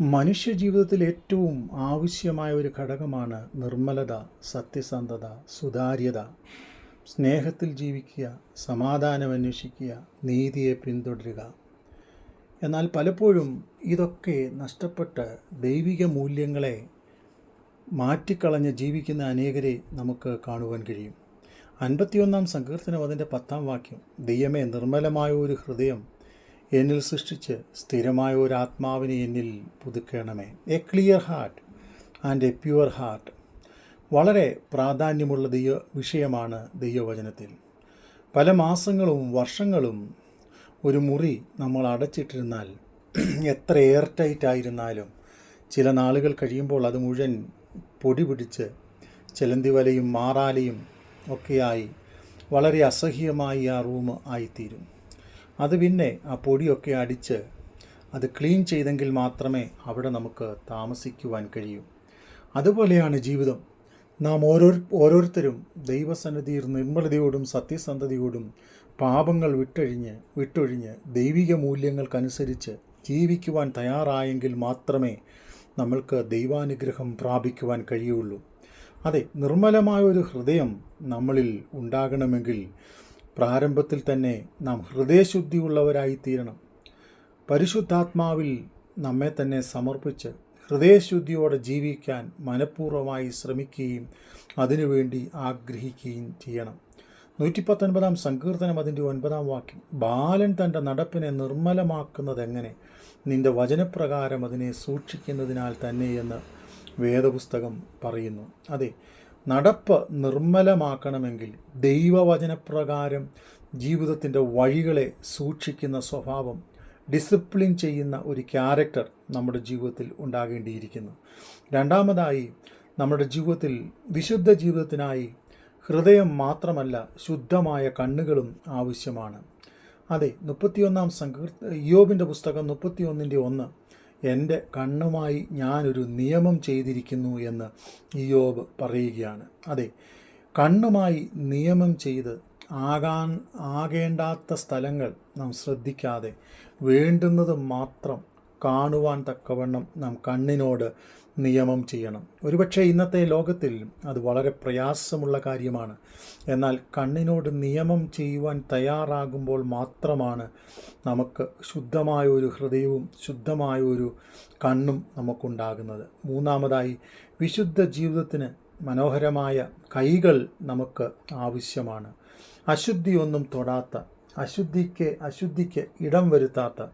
മനുഷ്യ ജീവിതത്തിൽ ഏറ്റവും ആവശ്യമായ ഒരു ഘടകമാണ് നിർമ്മലത സത്യസന്ധത സുതാര്യത. സ്നേഹത്തിൽ ജീവിക്കുക സമാധാനം അന്വേഷിക്കുക നീതിയെ പിന്തുടരുക. എന്നാൽ പലപ്പോഴും ഇതൊക്കെ നഷ്ടപ്പെട്ട് ദൈവിക മൂല്യങ്ങളെ മാറ്റിക്കളഞ്ഞ് ജീവിക്കുന്ന അനേകരെ നമുക്ക് കാണുവാൻ കഴിയും. അൻപത്തിയൊന്നാം സങ്കീർത്തനം അതിന്റെ പത്താം വാക്യം. ദൈവമേ നിർമ്മലമായ ഒരു ഹൃദയം എന്നിൽ സൃഷ്ടിച്ച് സ്ഥിരമായ ഒരു ആത്മാവിനെ എന്നിൽ പുതുക്കണമേ. A clear heart and a pure heart വളരെ പ്രാധാന്യമുള്ള ദൈവ വിഷയമാണ് ദൈവവചനത്തിൽ. പല മാസങ്ങളും വർഷങ്ങളും ഒരു മുറി നമ്മൾ അടച്ചിട്ടിരുന്നാൽ എത്ര എയർ ടൈറ്റ് ആയിരുന്നാലും ചില നാളുകൾ കഴിയുമ്പോൾ അത് മുഴുവൻ പൊടി പിടിച്ച് ചെലന്തി വലയും മാറാലയും ഒക്കെയായി വളരെ അസഹ്യമായി ആ റൂം ആയിത്തീരും. അത് പിന്നെ ആ പൊടിയൊക്കെ അടിച്ച് അത് ക്ലീൻ ചെയ്തെങ്കിൽ മാത്രമേ അവിടെ നമുക്ക് താമസിക്കുവാൻ കഴിയൂ. അതുപോലെയാണ് ജീവിതം. നാം ഓരോ ഓരോരുത്തരും ദൈവസന്നിധിയിൽ നിർമ്മലതയോടും സത്യസന്ധതയോടും പാപങ്ങൾ വിട്ടൊഴിഞ്ഞ് വിട്ടൊഴിഞ്ഞ് ദൈവിക മൂല്യങ്ങൾക്കനുസരിച്ച് ജീവിക്കുവാൻ തയ്യാറായെങ്കിൽ മാത്രമേ നമ്മൾക്ക് ദൈവാനുഗ്രഹം പ്രാപിക്കുവാൻ കഴിയുള്ളൂ. അതെ നിർമ്മലമായ ഒരു ഹൃദയം നമ്മളിൽ ഉണ്ടാകണമെങ്കിൽ പ്രാരംഭത്തിൽ തന്നെ നാം ഹൃദയശുദ്ധിയുള്ളവരായിത്തീരണം. പരിശുദ്ധാത്മാവിൽ നമ്മെ തന്നെ സമർപ്പിച്ച് ഹൃദയശുദ്ധിയോടെ ജീവിക്കാൻ മനഃപൂർവമായി ശ്രമിക്കുകയും അതിനുവേണ്ടി ആഗ്രഹിക്കുകയും ചെയ്യണം. നൂറ്റി പത്തൊൻപതാം സങ്കീർത്തനം അതിന്റെ ഒൻപതാം വാക്യം. ബാലൻ തന്റെ നടപ്പിനെ നിർമ്മലമാക്കുന്നത് എങ്ങനെ നിന്റെ വചനപ്രകാരം അതിനെ സൂക്ഷിക്കുന്നതിനാൽ തന്നെയെന്ന് വേദപുസ്തകം പറയുന്നു. അതെ നടപ്പ് നിർമ്മലമാക്കണമെങ്കിൽ ദൈവവചനപ്രകാരം ജീവിതത്തിന്റെ വഴികളെ സൂക്ഷിക്കുന്ന സ്വഭാവം ഡിസിപ്ലിൻ ചെയ്യുന്ന ഒരു ക്യാരക്ടർ നമ്മുടെ ജീവിതത്തിൽ ഉണ്ടാകേണ്ടിയിരിക്കുന്നു. രണ്ടാമതായി നമ്മുടെ ജീവിതത്തിൽ വിശുദ്ധ ജീവിതത്തിനായി ഹൃദയം മാത്രമല്ല ശുദ്ധമായ കണ്ണുകളും ആവശ്യമാണ്. അതെ മുപ്പത്തിയൊന്നാം സങ്കീർത്ത യോബിന്റെ പുസ്തകം മുപ്പത്തിയൊന്നിന്റെ ഒന്ന് എന്റെ കണ്ണുമായി ഞാനൊരു നിയമം ചെയ്തിരിക്കുന്നു എന്ന് ഇയോബ് പറയുകയാണ്. അതെ കണ്ണുമായി നിയമം ചെയ്ത് ആകാൻ ആകേണ്ടാത്ത സ്ഥലങ്ങൾ നാം ശ്രദ്ധിക്കാതെ വേണ്ടുന്നത് മാത്രം കാണുവാൻ തക്കവണ്ണം നാം കണ്ണിനോട് നിയമം ചെയ്യണം. ഒരുപക്ഷെ ഇന്നത്തെ ലോകത്തിൽ അത് വളരെ പ്രയാസമുള്ള കാര്യമാണ്. എന്നാൽ കണ്ണിനോട് നിയമം ചെയ്യുവാൻ തയ്യാറാകുമ്പോൾ മാത്രമാണ് നമുക്ക് ശുദ്ധമായ ഒരു ഹൃദയവും ശുദ്ധമായ ഒരു കണ്ണും നമുക്കുണ്ടാകുന്നത്. മൂന്നാമതായി വിശുദ്ധ ജീവിതത്തിന് മനോഹരമായ കൈകൾ നമുക്ക് ആവശ്യമാണ്. അശുദ്ധിയൊന്നും തൊടാത്ത അശുദ്ധിക്ക് അശുദ്ധിക്ക് ഇടം വരുത്താത്ത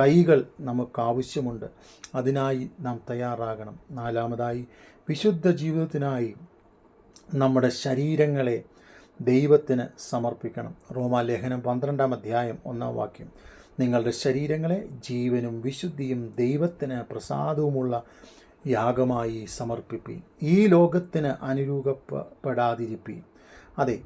കൈകൾ നമുക്ക് ആവശ്യമുണ്ട് അതിനായി നാം തയ്യാറാകണം. നാലാമതായി വിശുദ്ധ ജീവിതത്തിനായി നമ്മുടെ ശരീരങ്ങളെ ദൈവത്തിന് സമർപ്പിക്കണം. റോമാലേഖനം പന്ത്രണ്ടാം അധ്യായം ഒന്നാം വാക്യം. നിങ്ങളുടെ ശരീരങ്ങളെ ജീവനും വിശുദ്ധിയും ദൈവത്തിന് പ്രസാദവുമുള്ള യാഗമായി സമർപ്പിപ്പി. ഈ ലോകത്തിന് അനുരൂപപ്പെടാതിരിപ്പി. അതെ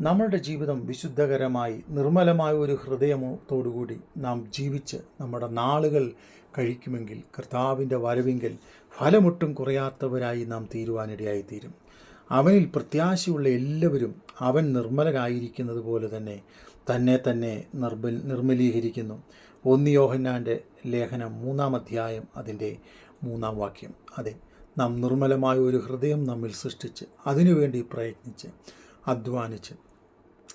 നമ്മളുടെ ജീവിതം വിശുദ്ധകരമായി നിർമ്മലമായ ഒരു ഹൃദയമോടുകൂടി നാം ജീവിച്ച് നമ്മുടെ നാളുകൾ കഴിക്കുമെങ്കിൽ കർത്താവിന്റെ വരവിങ്കൽ ഫലമൊട്ടും കുറയാത്തവരായി നാം തീരുവാനിടയായിത്തീരും. അവനിൽ പ്രത്യാശയുള്ള എല്ലാവരും അവൻ നിർമ്മലരായിരിക്കുന്നത് പോലെ തന്നെ തന്നെ തന്നെ നിർബൽ നിർമ്മലീകരിക്കുന്നു. ഒന്നിയോഹന്നാന്റെ ലേഖനം മൂന്നാം അധ്യായം അതിന്റെ മൂന്നാം വാക്യം. അതെ നാം നിർമ്മലമായ ഒരു ഹൃദയം നമ്മിൽ സൃഷ്ടിച്ച് അതിനുവേണ്ടി പ്രയത്നിച്ച് അധ്വാനിച്ച്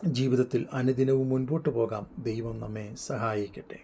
ജീവിതത്തിൽ അനുദിനവും മുൻപോട്ട് പോകാം. ദൈവം നമ്മെ സഹായിക്കട്ടെ.